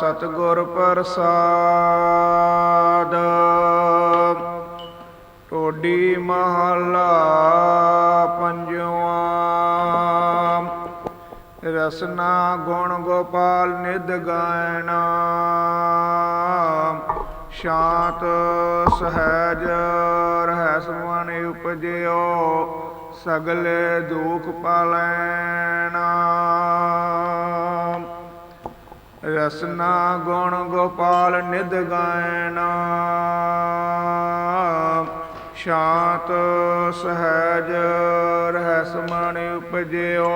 ਸਤਿਗੁਰ ਪ੍ਰਸਾਦ। ਟੋਡੀ ਮਹਲਾ ਪੰਜਵਾ। ਰਸਨਾ ਗੁਣ ਗੋਪਾਲ ਨਿਧ ਗਾਇਣਾ। ਸ਼ਾਂਤ ਸਹਿਜ ਰਹਿ ਮਨ ਉਪਜਿਓ, ਸਗਲੇ ਦੁਖ ਪਾਲੈਣਾ। ਰਸਨਾ ਗੁਣ ਗੋਪਾਲ ਨਿਧ ਗਾਇਣਾ ਸ਼ਾਂਤ ਸਹਿਜ ਰਹਿ ਮਨ ਉਪਜਿਓ,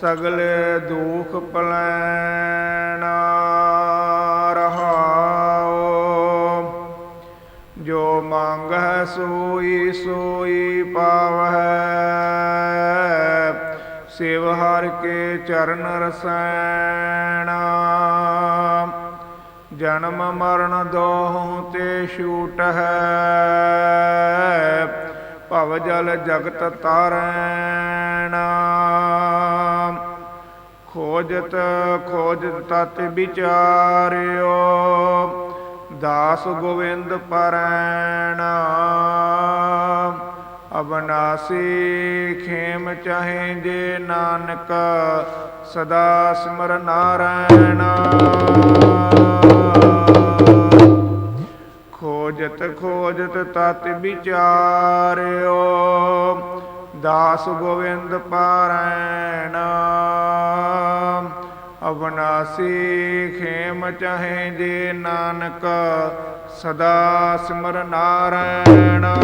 ਸਗਲੇ ਦੁਖ ਪਲੈਣਾ ਰਹਾਓ, ਜੋ ਮੰਗੈ ਸੋਈ ਸੋਈ ਪਾਵਹਿ। ਸਿਵ ਹਰ ਕੇ ਚਰਨ ਰਸੈਣਾ। ਜਨਮ ਮਰਨ ਦੋਹੋਂ ਤੇ ਛੂਟ ਹੈ। ਭਵ ਜਲ ਜਗਤ ਤਾਰੈਣਾ। ਖੋਜਤ ਖੋਜਤ ਤਤ ਵਿਚਾਰਿਓ, ਦਾਸ ਗੋਵਿੰਦ ਪਰੈਣਾ। ਅਬਨਾਸੀ ਖੇਮ ਚਾਹੇ ਜੇ ਨਾਨਕ, ਸਦਾ ਸਿਮਰ ਨਾਰਾਇਣਾ। ਖੋਜਤ ਖੋਜਤ ਤਤ ਵਿਚਾਰਿਓ, ਦਾਸ ਗੋਵਿੰਦ ਪਾਰਾਇਣ। ਅਵਨਾਸੀ ਖੇਮ ਚਾਹੇ ਜੇ ਨਾਨਕ, ਸਦਾ ਸਿਮਰ ਨਾਰਾਇਣਾ।